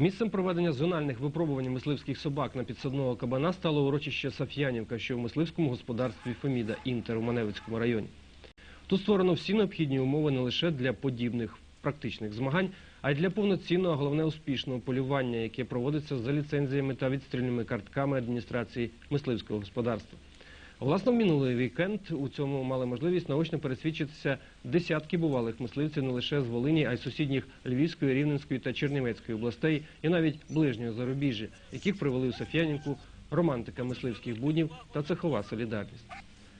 Місцем проведення зональних випробувань мисливських собак на підсадного кабана стало урочище Саф'янівка, що в мисливському господарстві Феміда Інтер у Маневицькому районі. Тут створено всі необхідні умови не лише для подібних практичних змагань, а й для повноцінного, а головне успішного полювання, яке проводиться за ліцензіями та відстрільними картками адміністрації мисливського господарства. Власне, минулий вікенд у цьому мали можливість наочно пересвідчитися десятки бувалих мисливців не лише з Волині, а й сусідніх Львівської, Рівненської та Чернівецької областей і навіть ближнього зарубіжжя, яких привели у Соф'янівку романтика мисливських буднів та цехова солідарність.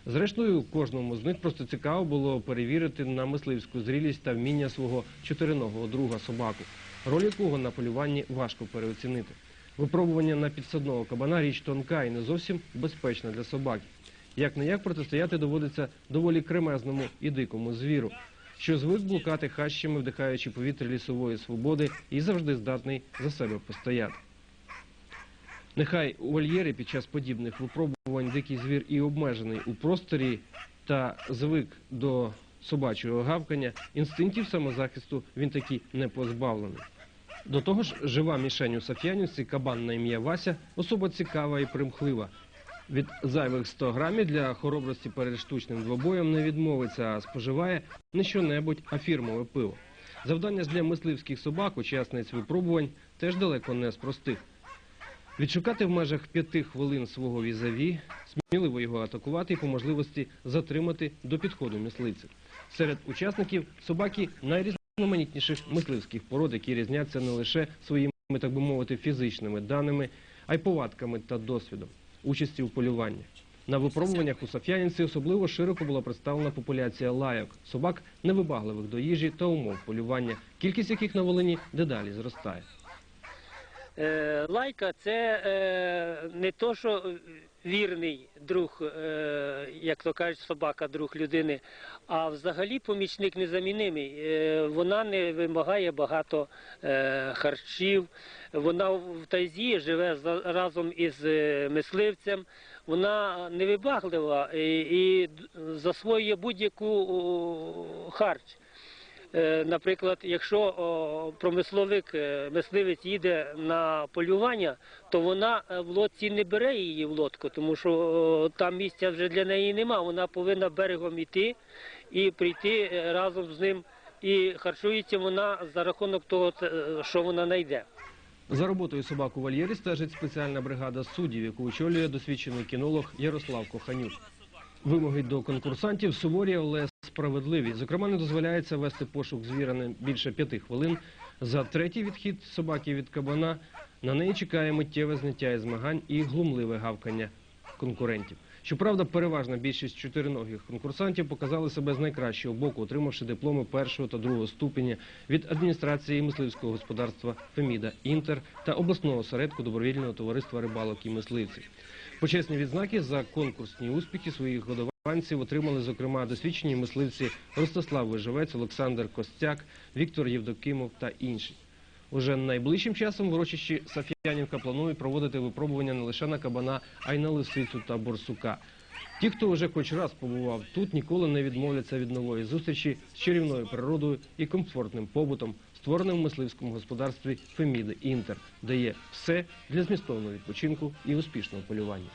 Зрештою, кожному з них просто цікаво було перевірити на мисливську зрілість та вміння свого чотириногого друга собаку, роль якого на полюванні важко переоцінити. Випробування на підсадного кабана річ тонка і не зовсім безпечна для собаки. Як не як протистояти доводиться доволі кремезному і дикому звіру, що звик блукати хащами, вдихаючи повітря лісової свободи і завжди здатний за себе постояти. Нехай у вольєрі під час подібних випробувань дикий звір і обмежений у просторі та звик до собачого гавкання, інстинктів самозахисту він таки не позбавлений. До того ж, жива мішень у Саф'янівці, кабан на ім'я Вася, особа цікава і примхлива. Від зайвих 100 грамів для хоробрості перед штучним двобоєм не відмовиться, а споживає не що-небудь, а фірмове пиво. Завдання для мисливських собак, учасниць випробувань, теж далеко не з простих. Відшукати в межах п'яти хвилин свого візаві, сміливо його атакувати і по можливості затримати до підходу мисливця. Серед учасників собаки найрізноманітніших мисливських пород, які різняться не лише своїми, так би мовити, фізичними даними, а й повадками та досвідом участі у полюванні. На випробуваннях у Соф'янівці особливо широко була представлена популяція лайок, собак невибагливих до їжі та умов полювання, кількість яких на Волині дедалі зростає. Е, Лайка це е, не то, що вірний друг, е, як то кажуть, собака, друг людини, а взагалі помічник незамінимий. Вона не вимагає багато харчів. Вона в тайзі живе разом із мисливцем. Вона невибаглива і засвоює будь-яку харч. Е, Наприклад, якщо промисловик, е, мисливець їде на полювання, то вона е, в лодці не бере її в лодку, тому що там місця вже для неї нема. Вона повинна берегом йти і прийти разом з ним. І харчується вона за рахунок того, що вона знайде. За роботою собак у вольєрі стежить спеціальна бригада суддів, яку очолює досвідчений кінолог Ярослав Коханюк. Вимоги до конкурсантів суворі, але справедливі. Зокрема, не дозволяється вести пошук звіра більше п'яти хвилин. За третій відхід собаки від кабана на неї чекає миттєве зняття із змагань і глумливе гавкання конкурентів. Щоправда, переважна більшість чотириногих конкурсантів показали себе з найкращого боку, отримавши дипломи першого та другого ступеня від адміністрації мисливського господарства Феміда Інтер та обласного осередку добровільного товариства рибалок і мисливців. Почесні відзнаки за конкурсні успіхи своїх годованців отримали, зокрема, досвідчені мисливці Ростислав Вижевець, Олександр Костяк, Віктор Євдокимов та інші. Уже найближчим часом в урочищі Саф'янівка планують проводити випробування не лише на кабана, а й на лисицю та борсука. Ті, хто вже хоч раз побував тут, ніколи не відмовляться від нової зустрічі з чарівною природою і комфортним побутом, створеним в мисливському господарстві Феміди Інтер, дає все для змістовного відпочинку і успішного полювання.